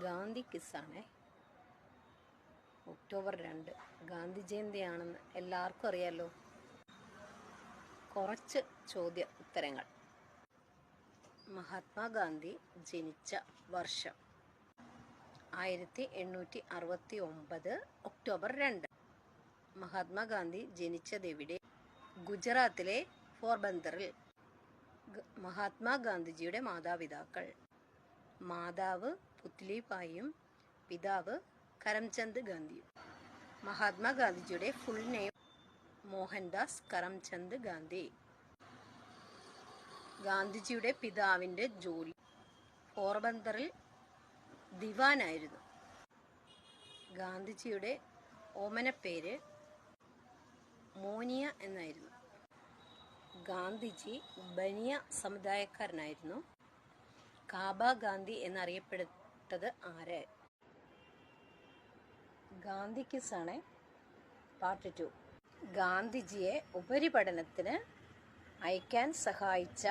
Gandhi കിസ്സാണേ. October രണ്ട്. ഗാന്ധി ജയന്തിയാണെന്ന് എല്ലാവർക്കും അറിയാലോ. കുറച്ച് ചോദ്യ ഉത്തരങ്ങൾ. മഹാത്മാഗാന്ധി ജനിച്ച വർഷം ആയിരത്തി എണ്ണൂറ്റി അറുപത്തി ഒമ്പത് ഒക്ടോബർ രണ്ട്. മഹാത്മാഗാന്ധി ജനിച്ചതെവിടെ? ഗുജറാത്തിലെ പോർബന്തറിൽ മഹാത്മാഗാന്ധിജിയുടെ മാതാപിതാക്കൾ. മാതാവ് പുത്ലിബായിയും പിതാവ് കരംചന്ദ് ഗാന്ധിയും. മഹാത്മാഗാന്ധിജിയുടെ ഫുൾ നെയിം മോഹൻദാസ് കരംചന്ദ് ഗാന്ധി. ഗാന്ധിജിയുടെ പിതാവിന്റെ ജോലി പോർബന്തറിൽ ദിവാനായിരുന്നു. ഗാന്ധിജിയുടെ ഓമനപ്പേര് മോനിയ എന്നായിരുന്നു. ഗാന്ധിജി ബനിയ സമുദായക്കാരനായിരുന്നു. കാബ ഗാന്ധി എന്നറിയപ്പെട്ടത് ആര്? ഗാന്ധി കിസാണ് പാർട്ട് ടു ഗാന്ധിജിയെ ഉപരിപഠനത്തിന് അയക്കാൻ സഹായിച്ച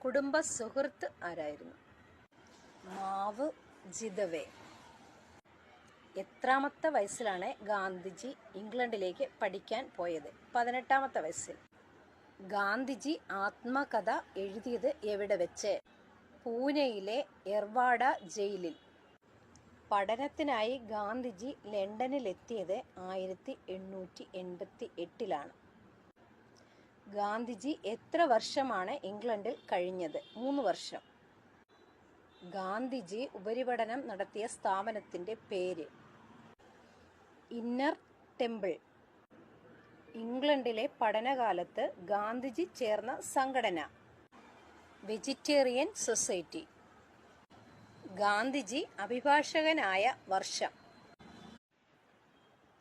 കുടുംബ സുഹൃത്ത് ആരായിരുന്നു? മാവ് ജിതവേ എത്രാമത്തെ വയസ്സിലാണ് ഗാന്ധിജി ഇംഗ്ലണ്ടിലേക്ക് പഠിക്കാൻ പോയത്? പതിനെട്ടാമത്തെ വയസ്സിൽ. ഗാന്ധിജി ആത്മകഥ എഴുതിയത് എവിടെ വെച്ച്? പൂനെയിലെ എർവാഡ ജയിലിൽ. പഠനത്തിനായി ഗാന്ധിജി ലണ്ടനിലെത്തിയത് ആയിരത്തി എണ്ണൂറ്റി എൺപത്തി എട്ടിലാണ് ഗാന്ധിജി എത്ര വർഷമാണ് ഇംഗ്ലണ്ടിൽ കഴിഞ്ഞത്? മൂന്ന് വർഷം. ഗാന്ധിജി ഉപരിപഠനം നടത്തിയ സ്ഥാപനത്തിന്റെ പേര് ഇന്നർ ടെമ്പിൾ. ഇംഗ്ലണ്ടിലെ പഠനകാലത്ത് ഗാന്ധിജി ചേർന്ന സംഘടന വെജിറ്റേറിയൻ സൊസൈറ്റി. ഗാന്ധിജി അഭിഭാഷകനായ വർഷം.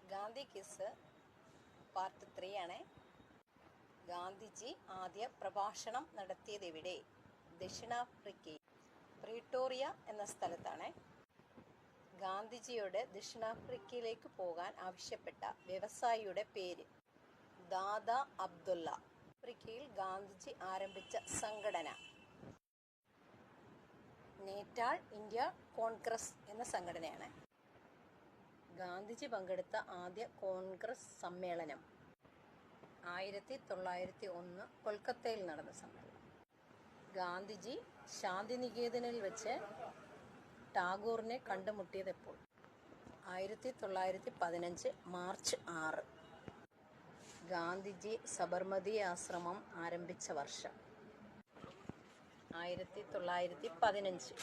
ഗാന്ധി കിസ് പാർട്ട് ത്രീ ആണ്. ഗാന്ധിജി ആദ്യ പ്രഭാഷണം നടത്തിയത് എവിടെ? ദക്ഷിണാഫ്രിക്കയിൽ. പ്രീട്ടോറിയ എന്ന സ്ഥലത്താണ്. ഗാന്ധിജിയോട് ദക്ഷിണാഫ്രിക്കയിലേക്ക് പോകാൻ ആവശ്യപ്പെട്ട വ്യവസായിയുടെ പേര് ദാദ അബ്ദുള്ള. ആഫ്രിക്കയിൽ ഗാന്ധിജി ആരംഭിച്ച സംഘടന. നേറ്റാൾ ഇന്ത്യ കോൺഗ്രസ് എന്ന സംഘടനയാണ്. ഗാന്ധിജി പങ്കെടുത്ത ആദ്യ കോൺഗ്രസ് സമ്മേളനം ആയിരത്തി തൊള്ളായിരത്തി ഒന്ന് കൊൽക്കത്തയിൽ നടന്ന സമ്മേളനം. ഗാന്ധിജി ശാന്തിനികേതനിൽ വെച്ച് ടാഗോറിനെ കണ്ടുമുട്ടിയത് എപ്പോൾ ആയിരത്തി തൊള്ളായിരത്തി പതിനഞ്ച് മാർച്ച് ആറ്. ഗാന്ധിജി സബർമതി ആശ്രമം ആരംഭിച്ച വർഷം. ആയിരത്തി തൊള്ളായിരത്തി പതിനഞ്ച്.